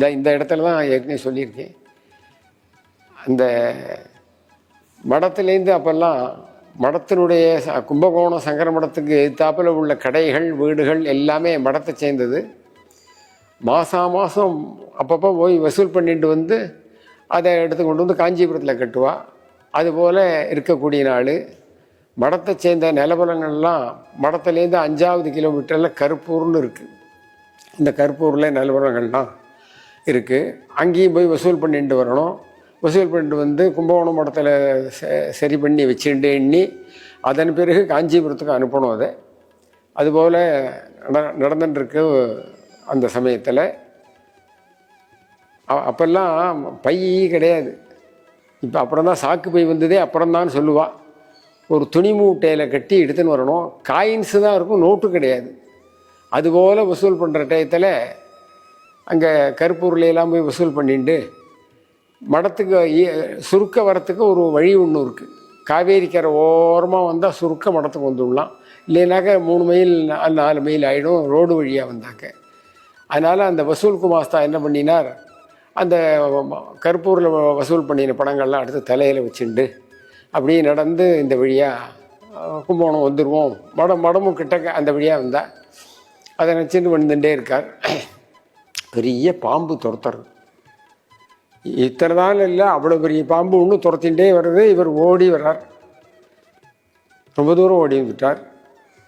இந்த இந்த இடத்துல தான் ஏற்கனவே சொல்லியிருக்கேன். அந்த மடத்துலேருந்து அப்போல்லாம் மடத்தினுடைய கும்பகோணம் சங்கர மடத்துக்கு எதிர்த்தாப்பில் உள்ள கடைகள் வீடுகள் எல்லாமே மடத்தை சேர்ந்தது. மாதம் மாதம் அப்பப்போ போய் வசூல் பண்ணிட்டு வந்து அதை எடுத்து கொண்டு வந்து காஞ்சிபுரத்தில் கட்டுவா. அதுபோல் இருக்கக்கூடிய நாள். மடத்தை சேர்ந்த நிலவரங்கள்லாம் மடத்துலேருந்து அஞ்சாவது கிலோமீட்டரில் கருப்பூர்னு இருக்குது இந்த கருப்பூரில் நிலவரங்கள்லாம் இருக்குது அங்கேயும் போய் வசூல் பண்ணிட்டு வரணும். வசூல் பண்ணிட்டு வந்து கும்பகோணம் மடத்தில் ச- சரி பண்ணி வச்சுட்டு எண்ணி அதன் பிறகு காஞ்சிபுரத்துக்கு அனுப்பணும் அதை. அதுபோல் நட நடந்துட்டுருக்கு அந்த சமயத்தில். அப்போல்லாம் பை கிடையாது. இப்போ அப்புறம் தான் சாக்கு பை வந்ததே அப்புறம் தான் ஒரு துணி மூட்டையில் கட்டி எடுத்துன்னு வரணும். காயின்ஸு தான் இருக்கும் நோட்டு கிடையாது. அதுபோல் வசூல் பண்ணுற டயத்தில் அங்கே கருப்பூர்ல எல்லாம் போய் வசூல் பண்ணிட்டு மடத்துக்கு சுருக்க வரத்துக்கு ஒரு வழி ஒன்று இருக்குது காவேரி கரை ஓரமாக வந்தால் சுருக்க மடத்துக்கு வந்துடலாம். இல்லைனாக்கா மூணு மைல் நாலு மைல் ஆகிடும் ரோடு வழியாக வந்தாக்க. அதனால் அந்த வசூல் குமாஸ்தா என்ன பண்ணினார்? அந்த கருப்பூரில் வசூல் பண்ணின பணங்கள்லாம் அடுத்து தலையில் வச்சுண்டு அப்படியே நடந்து இந்த வழியாக கும்பகோணம் வந்துடுவோம் மடம் மடமும் கிட்டக்க அந்த வழியாக வந்தால் அதை நினச்சிட்டு வந்துட்டே இருக்கார். பெரிய பாம்பு துரத்துறது இத்தனை நாள் இல்லை அவ்வளோ பெரிய பாம்பு இன்னும் துரத்தின்ண்டே வருது இவர் ஓடி வர்றார். ரொம்ப தூரம் ஓடி வந்துட்டார்.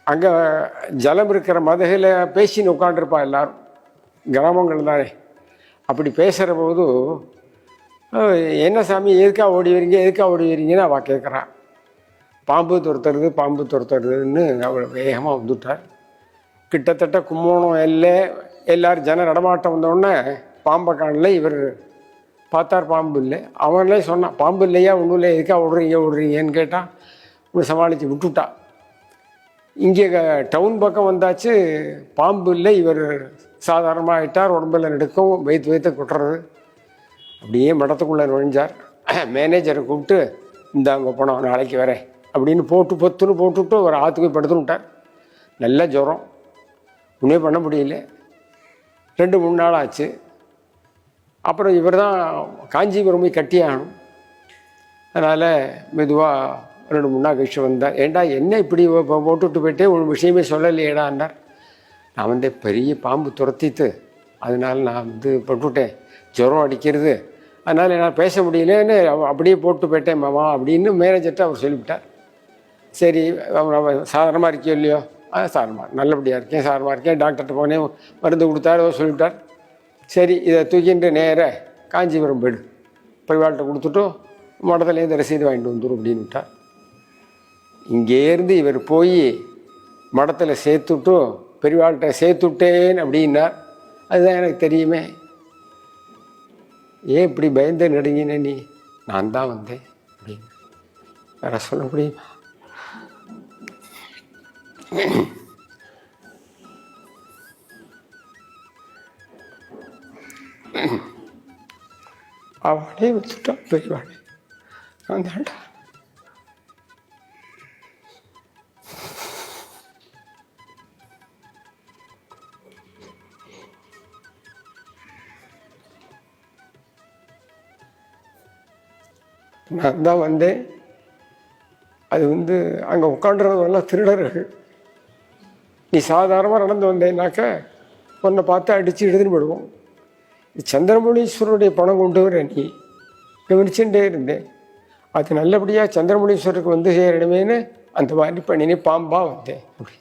அங்கே ஜலம் இருக்கிற மதகையில் பேசின்னு உட்காண்டிருப்பா எல்லாரும். கிராமங்கள் தானே. அப்படி பேசுகிற போது என்ன சாமி எதுக்கா ஓடி வரீங்க எதுக்கா ஓடி வரீங்கன்னு அவள் கேட்குறான் பாம்பு துரத்துறது பாம்பு துரத்துறதுன்னு அவள் வேகமாக வந்துட்டார். கிட்டத்தட்ட கும்போணம் எல்லை எல்லாரும் ஜன நடமாட்டம் வந்தோடனே பாம்பை காணல இவர் பார்த்தார் பாம்பு இல்லை. அவனே சொன்னான் பாம்பு இல்லையா? ஒன்றும் இல்லை எதுக்காக விடுறீங்க விடுறீங்கன்னு கேட்டான் இவன் சமாளித்து விட்டுட்டா. இங்கே டவுன் பக்கம் வந்தாச்சு பாம்பு இல்லை இவர் சாதாரணமாக ஆயிட்டார் உடம்புல நடுக்கும் வைத்து வைத்து கொட்டுறது. அப்படியே மடத்துக்குள்ளே நுழைஞ்சார். மேனேஜரை கூப்பிட்டு இந்த அங்கே போனோம் நாளைக்கு வரேன். அப்படின்னு போட்டு பொத்துன்னு போட்டுவிட்டு ஒரு ஆற்றுக்கு படுத்துன்னு விட்டார். நல்ல ஜுரம். ஒன்றே பண்ண முடியல. ரெண்டு மூணு நாள் ஆச்சு. அப்புறம் இவர் தான் காஞ்சிபுரம் போய் கட்டியாகணும் அதனால் மெதுவாக ரெண்டு மூணு நாள் கழிச்சு வந்தேன் ஏண்டா என்ன இப்படி போட்டுவிட்டு போயிட்டே? ஒரு விஷயமே சொல்லலையேடான்னார். நான் வந்து பெரிய பாம்பு துரத்திட்டு அதனால் நான் வந்து பட்டுவிட்டேன் ஜுரம் அடிக்கிறது. அதனால் என்னால் பேச முடியலன்னு அப்படியே போட்டு போயிட்டேன் மாமா அப்படின்னு மேனேஜர்கிட்ட அவர் சொல்லிவிட்டார். சரி அவன் சாதாரணமாக இருக்கியோ இல்லையோ? ஆ சாதாரணமாக நல்லபடியாக இருக்கேன் சார்மா இருக்கேன். டாக்டர்கிட்ட போனேன் மருந்து கொடுத்தாரு அவர் சொல்லிவிட்டார் சரி இதை தூக்கிட்டு நேர காஞ்சிபுரம் போயிடு. பரிவாள்கிட்ட கொடுத்துட்டு மடத்துலேருந்து ரசீது வாங்கிட்டு வந்துடும் அப்படின்னு விட்டார் இங்கேருந்து இவர் போய் மடத்தில் சேர்த்துட்டு பெரியவாள்கிட்ட சேர்த்துட்டேன் அப்படின்னார். அதுதான் எனக்கு தெரியுமே. ஏன் இப்படி பயந்து நடுங்கின நீ? நான் தான் வந்தேன் அப்படின்னு. வேற சொல்ல முடியுமா? அவனே வச்சுட்டான் பெரியவாளே நான் தாண்டா. நான் தான் வந்தேன். அது வந்து அங்கே உட்காண்டுறதெல்லாம் திருடர்கள். நீ சாதாரணமாக நடந்து வந்தேன்னாக்க உன்னை பார்த்து அடித்து எழுதுன்னு போடுவோம் சந்திரமுனீஸ்வரருடைய பணம் கொண்டு வர நீ. கவனிச்சுட்டே இருந்தேன். அது நல்லபடியாக சந்திரமௌலீஸ்வரருக்கு வந்து சேரணுமேனு அந்த மாதிரி பண்ணினே பாம்பாக வந்தேன். அப்படி